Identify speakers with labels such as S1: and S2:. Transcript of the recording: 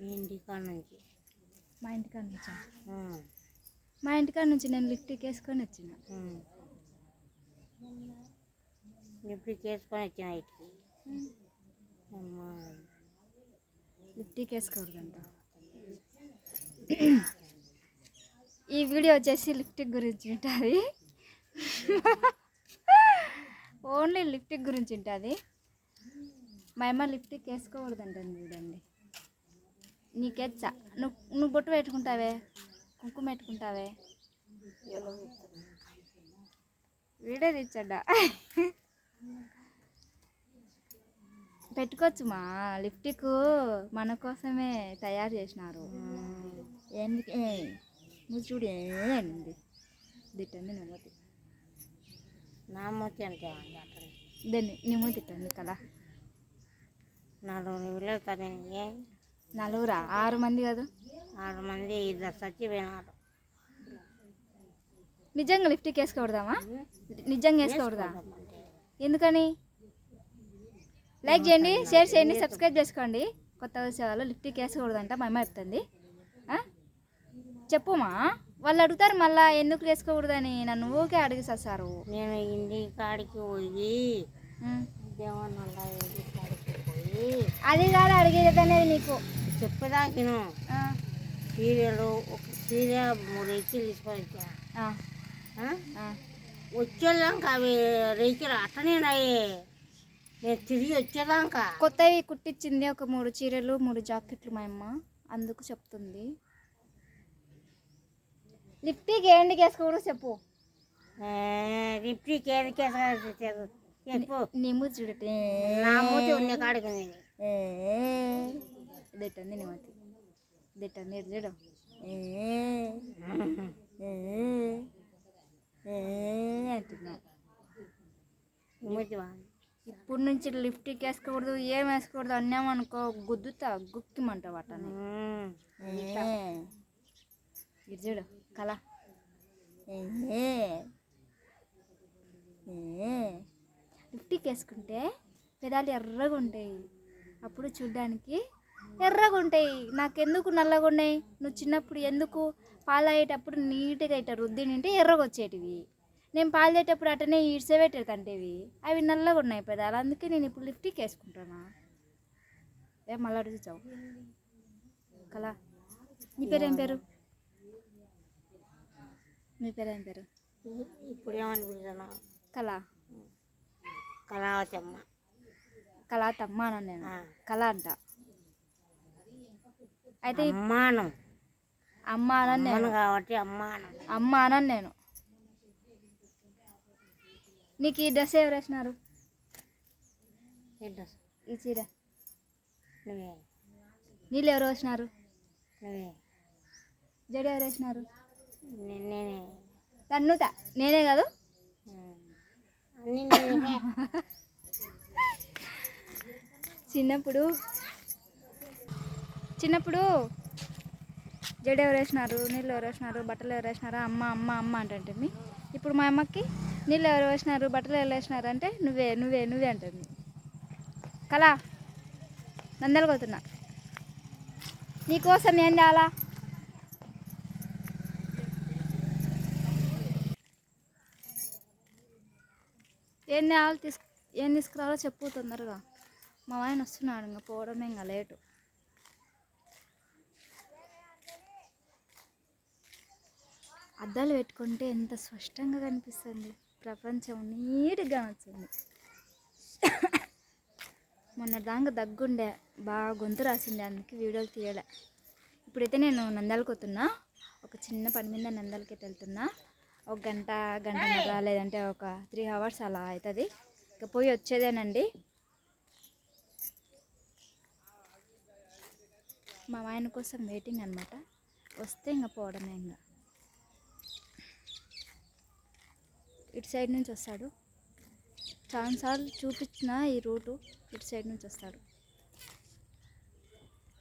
S1: మీ ఇంటి కాడ నుంచి
S2: మా ఇంటికాడ నుంచా మా ఇంటికాడ నుంచి నేను లిఫ్ట్కి వేసుకొని వచ్చిన.
S1: ఇప్పుడు చేసుకొని వచ్చిన ఇటుకి?
S2: లిఫ్ట్కి వేసుకోకూడదంట ఈ వీడియో వచ్చేసి లిఫ్టిక్ గురించి ఉంటుంది ఓన్లీ లిఫ్టిక్ గురించి ఉంటుంది మా అమ్మ లిఫ్టిక్ వేసుకోకూడదంటుంది చూడండి. నీకెచ్చా నువ్వు నువ్వు బొట్టు పెట్టుకుంటావే? కుంకుమ పెట్టుకుంటావే? వీడియో తెచ్చడ్డా పెట్టుకోవచ్చు మా. లిప్టిక్ మన కోసమే తయారు చేసినారు. ఎందుకు నువ్వు చూడు ఏంది? తిట్టండి నువ్వు
S1: నా మూతి అక్కడ
S2: దాన్ని? నువ్వు తిట్టండి కదా
S1: నాలుగు నిమిషాలు తనే
S2: నలుగురా? ఆరు మంది కదా?
S1: ఆరు మంది ఇద్దరు చచ్చిపోయినారు.
S2: నిజంగా లిఫ్ట్కి వేసుకోకూడదామా నిజంగా వేసుకోకూడదా ఎందుకని? లైక్ చేయండి షేర్ చేయండి సబ్స్క్రైబ్ చేసుకోండి. కొత్త వచ్చే వాళ్ళు లిఫ్ట్కి వేసుకోకూడదంట మా అమ్మ చెప్తుంది? చెప్పుమా? వాళ్ళు అడుగుతారు మళ్ళా ఎందుకు వేసుకోకూడదని? నన్ను ఊకే అడిగి చేస్తారు
S1: నేను ఇంటి కాడికి పోయి
S2: అది కాదు అడిగేది అనేది నీకు.
S1: చెప్పేదాకిను. సీరియల్ ఒక సీరియల్ మూడు
S2: ఆ?
S1: ఆ. వచ్చేదాకా అవి రేకులు అట్టనే ఉన్నాయి నేను తిరిగి వచ్చేదాకా.
S2: కొత్తవి కుట్టించింది ఒక మూడు చీరలు మూడు జాకెట్లు మా అమ్మ. అందుకు చెప్తుంది. లిఫ్ట్కి ఏంటికి వేసుకోకూడదు చెప్పు.
S1: రిప్టీ కేరకేసారు చెప్పు.
S2: నీ మూతి చూడటే
S1: నా మూతి ఉన్న కాడికి.
S2: దిట్టంది నీ మూతి దిట్టంది ఇటు చూడు. అంటున్నా. ఇప్పుడు నుంచి లిఫ్ట్కి వేసుకోకూడదు ఏం వేసుకోకూడదు అన్నామనుకో గుద్దుతా గుక్కిమంట వాటని. ఇది చూడు కళ. లిఫ్ట్కి వేసుకుంటే పెదాలు ఎర్రగా ఉంటాయి. అప్పుడు చూడ్డానికి ఎర్రగా ఉంటాయి. నాకెందుకు నల్లగా ఉన్నాయి? నువ్వు చిన్నప్పుడు ఎందుకు పాలు అయ్యేటప్పుడు నీట్గా ఇట్ట రుద్ది నింటే ఎర్రగా వచ్చేటివి. నేను పాలు తేటప్పుడు అట్టనే ఈడ్సేపెట్టారు కంటేవి. అవి నల్లగా ఉన్నాయి పెదాలు అందుకే నేను ఇప్పుడు లిఫ్ట్కి వేసుకుంటానా ఏ మళ్ళీ అడుగుతావు కళ. నీ పేరేం పేరు? మీ పేరేం పేరు?
S1: ఇప్పుడు ఏమనిపిస్తున్నావు
S2: కళ.
S1: కళావతమ్మ
S2: కళ తమ్మ అన్నాను. నేను. కళ అంట. అయితే
S1: అమ్మానం.
S2: అమ్మ అనను నేను
S1: కాబట్టి అమ్మానం.
S2: అమ్మ అనను నేను. నీకు ఈ డ్రెస్ ఎవరు వేసినారు? ఈ చీర.
S1: నువ్వే.
S2: నీళ్ళు ఎవరు వేసినారు
S1: నువ్వే.
S2: జడ ఎవరు వేసినారు?
S1: నేనే.
S2: తన్నుత నేనే కాదు? చిన్నప్పుడు చిన్నప్పుడు జడ ఎవరేసినారు వేసినారు నీళ్ళు ఎవరేసినారు బట్టలు ఎవరేసినారు అమ్మ అమ్మ అమ్మ అంటుంది ఇప్పుడు మా అమ్మకి నీళ్ళు ఎవరు వేసినారు బట్టలు ఎవరు వేసినారు అంటే నువ్వే నువ్వే నువ్వే అంటుంది కళా నందలు నీకోసం ఏం చేయాలా? ఏం చేయాలి తీసుకు ఏం తీసుకురావాలో చెప్పు తొందరగా. మా ఆయన వస్తున్నాడు ఇంకా పోవడమే ఇంకా లేటు. అద్దాలు పెట్టుకుంటే ఎంత స్పష్టంగా కనిపిస్తుంది. ప్రపంచం నీట్గా నచ్చింది. మొన్న దాకా దగ్గుండే బాగా గొంతు రాసిండే అందుకే వీడియోలు తీయలే. ఇప్పుడైతే నేను నందాలకు వస్తున్నా ఒక చిన్న పని మీద నందాలకి వెళ్తున్నా. ఒక గంట గంటన్నర లేదంటే ఒక త్రీ అవర్స్ అలా అవుతుంది. ఇక పోయి వచ్చేదేనండి. మా ఆయన కోసం వెయిటింగ్ అనమాట వస్తే ఇంకా పోవడమే ఇంకా. ఇటు సైడ్ నుంచి వస్తాడు. చాలాసార్లు చూపించిన ఈ రూటు ఇటు సైడ్ నుంచి వస్తాడు.